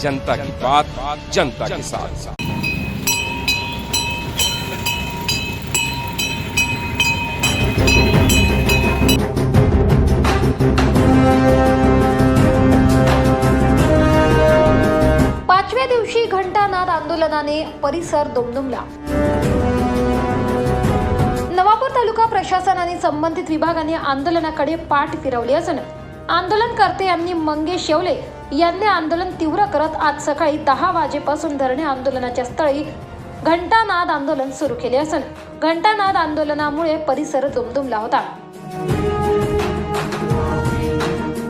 जनता की बात जनता के साथ। पाचव्या दिवशी घंटानाद आंदोलनाने परिसर दुमदुमला. नवापूर तालुका प्रशासनाने संबंधित विभागाने आंदोलनाकडे पाठ फिरवली असून आंदोलनकर्ते यांनी मंगेश येवले यांनी आंदोलन तीव्र करत आज सकाळी दहा वाजेपासून धरणे आंदोलनाच्या स्थळी घंटानाद आंदोलन सुरू केले असून घंटानाद आंदोलनामुळे परिसर दुमदुमला होता.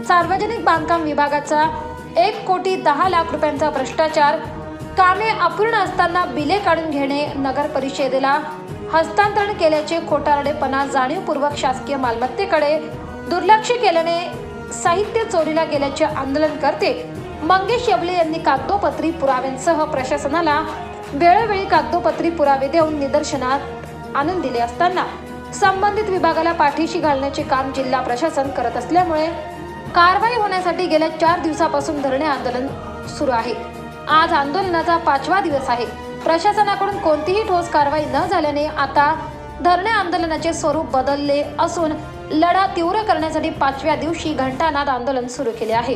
सार्वजनिक बांधकाम विभागाचा एक कोटी दहा लाख रुपयांचा भ्रष्टाचार कामे अपूर्ण असताना बिले काढून घेणे नगर परिषदेला हस्तांतरण केल्याचे खोटारडेपणा जाणीवपूर्वक शासकीय मालमत्तेकडे दुर्लक्ष केल्याने साहित्य चोरीला गेल्याचे आंदोलन करते. मंगेश येवले यांनी कागदोपत्री पुराव्यांसह प्रशासनाला वेळोवेळी कागदोपत्री पुरावे देऊन निदर्शनात आणून दिले असताना संबंधित विभागाला पाठीशी घालण्याचे काम जिल्हा प्रशासन करत असल्यामुळे कारवाई होण्यासाठी गेल्या चार दिवसापासून धरणे आंदोलन सुरू आहे. आज आंदोलनाचा पाचवा दिवस आहे. प्रशासनाकडून कोणतीही ठोस कारवाई न झाल्याने आता धरणे आंदोलनाचे स्वरूप बदलले असून लढा तीव्र करण्यासाठी पाचव्या दिवशी घंटानाद आंदोलन सुरू केले आहे.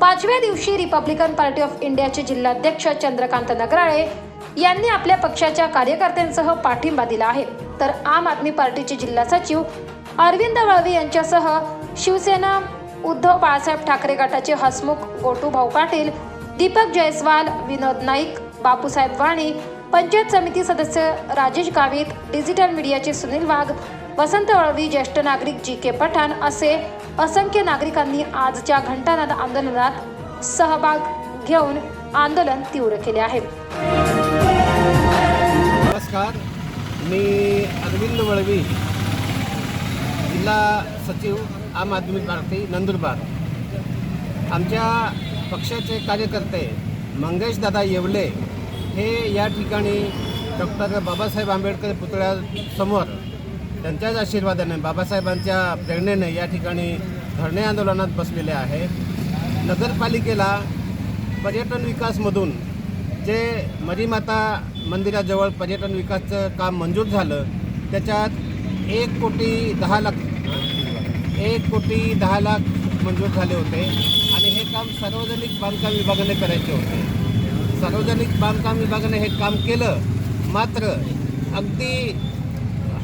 पाचव्या दिवशी रिपब्लिकन पार्टी ऑफ इंडियाचे जिल्हाध्यक्ष चंद्रकांत नगराळे यांनी आपल्या पक्षाच्या कार्यकर्त्यांसह पाठिंबा दिला आहे. तर आम आदमी पार्टीचे जिल्हा सचिव अरविंद वळवी यांच्यासह शिवसेना उद्धव बाळासाहेब ठाकरे गटाचे हसमुख गोटूभाऊ पाटील दीपक जयस्वाल विनोद नाईक बापूसाहेब वाणी पंचायत समिती सदस्य राजेश गावित डिजिटल मीडियाचे सुनील वाघ वसंत वळवी ज्येष्ठ नागरिक जी के पठाण असे असंख्य नागरिकांनी आजच्या घंटानाद आंदोलनात सहभाग घेऊन आंदोलन तीव्र केले आहे. नमस्कार. मी अरविंद वळवी जिल्हा सचिव आम आदमी पार्टी नंदुरबार. आमच्या पक्षाचे कार्यकर्ते मंगेश दादा येवले हे या ठिकाणी डॉक्टर बाबासाहेब आंबेडकर पुतळ्यासमोर त्यांच्याच आशीर्वादाने बाबासाहेबांच्या प्रेरणेने या ठिकाणी धरणे आंदोलनात बसलेले आहे. नगरपालिकेला पर्यटन विकासमधून जे मरीमाता मंदिराजवळ पर्यटन विकासचं काम मंजूर झालं त्याच्यात एक कोटी दहा लाख एक कोटी दहा लाख मंजूर झाले होते. आणि हे काम सार्वजनिक बांधकाम विभागाने करायचे होते. सार्वजनिक बांधकाम विभागाने हे काम केलं. मात्र अगदी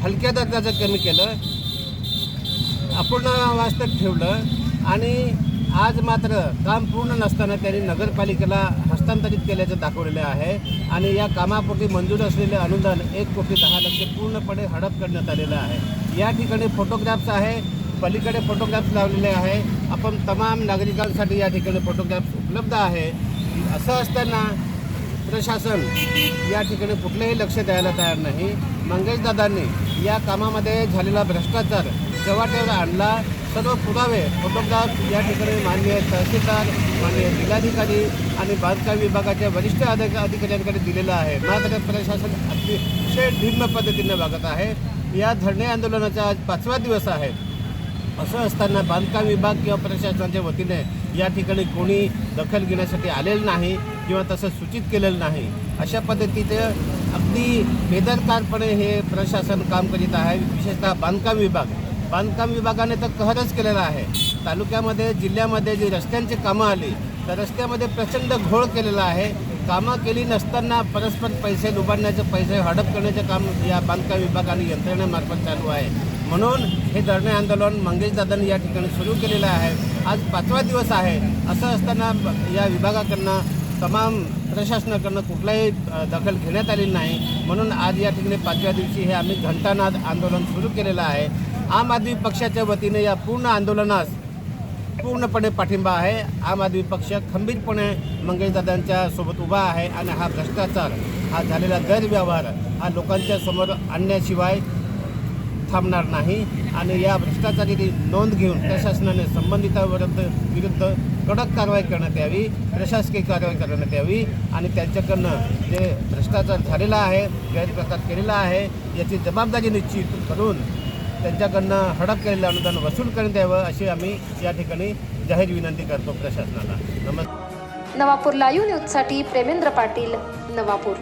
हलक्या दर्जाचं कमी केलं. अपूर्ण वास्तव ठेवलं आणि आज मात्र काम पूर्ण नसताना त्यांनी नगरपालिकेला हस्तांतरित केल्याचं दाखवलेलं आहे आणि या कामापोटी मंजूर असलेले अनुदान एक कोटी दहा लक्ष पूर्णपणे हडप करण्यात आलेलं आहे. या ठिकाणी फोटोग्राफ्स आहे. पलीकडे फोटोग्राफ्स लावलेले आहे. आपण तमाम नागरिकांसाठी या ठिकाणी फोटोग्राफ्स उपलब्ध आहे. असं असताना प्रशासन या ठिकाणी कुठलंही लक्ष द्यायला तयार नाही. मंगेशदादांनी या कामामध्ये झालेला भ्रष्टाचार चव्हाट्यावर आणला. सर्व पुरावे फोटोग्राफ या ठिकाणी माननीय तहसीलदार माननीय जिल्हाधिकारी आणि बांधकाम विभागाच्या वरिष्ठ अधिक अधिकाऱ्यांकडे दिलेलं आहे. मात्र प्रशासन अतिशय भिन्न पद्धतीने वागत आहे. या धरणे आंदोलनाचा आज पाचवा दिवस आहे. असं असताना बांधकाम विभाग किंवा प्रशासनाच्या वतीने या ठिकाणी कोणी दखल घेण्यासाठी आलेलं नाही किंवा तसं सूचित केलेलं नाही अशा पद्धतीचं अगदी बेदरकारपणे हे प्रशासन काम करीत आहे. विशेषतः बांधकाम विभाग. बांधकाम विभागाने तर कहरच केलेला आहे. तालुक्यामध्ये जिल्ह्यामध्ये जी रस्त्यांची कामं आली तर रस्त्यामध्ये प्रचंड घोळ केलेला आहे. कामं केली नसताना परस्पर पैसे लुबाडण्याचे पैसे हडप करण्याचे काम या बांधकाम विभाग आणि यंत्रणेमार्फत चालू आहे. म्हणून हे धरणे आंदोलन मंगेशदादांनी या ठिकाणी सुरू केलेलं आहे. आज पाचवा दिवस आहे. असं असताना या विभागाकडनं तमाम प्रशासनाकडनं कुठलाही दखल घेण्यात आलेली नाही. म्हणून आज या ठिकाणी पाचव्या दिवशी हे आम्ही घंटानाद आंदोलन सुरू केलेलं आहे. आम आदमी पक्षाच्या वतीने या पूर्ण आंदोलनास पूर्णपणे पाठिंबा आहे. आम आदमी पक्ष खंबीरपणे मंगेशदादांच्या सोबत उभा आहे आणि हा भ्रष्टाचार हा झालेला गैरव्यवहार हा लोकांच्या समोर आणण्याशिवाय थांबणार नाही. आणि या भ्रष्टाचाराची नोंद घेऊन प्रशासनाने संबंधिताविरुद्ध विरुद्ध कडक कारवाई करण्यात यावी. प्रशासकीय कारवाई करण्यात यावी. आणि त्यांच्याकडनं जे भ्रष्टाचार झालेला आहे गैरप्रकार केलेला आहे याची जबाबदारी निश्चित करून त्यांच्याकडनं हडप केलेलं अनुदान वसूल करण्यात यावं अशी आम्ही या ठिकाणी जाहीर विनंती करतो प्रशासनाला. नमस्कार नवापूर लाईव्ह न्यूजसाठी प्रेमेंद्र पाटील नवापूर.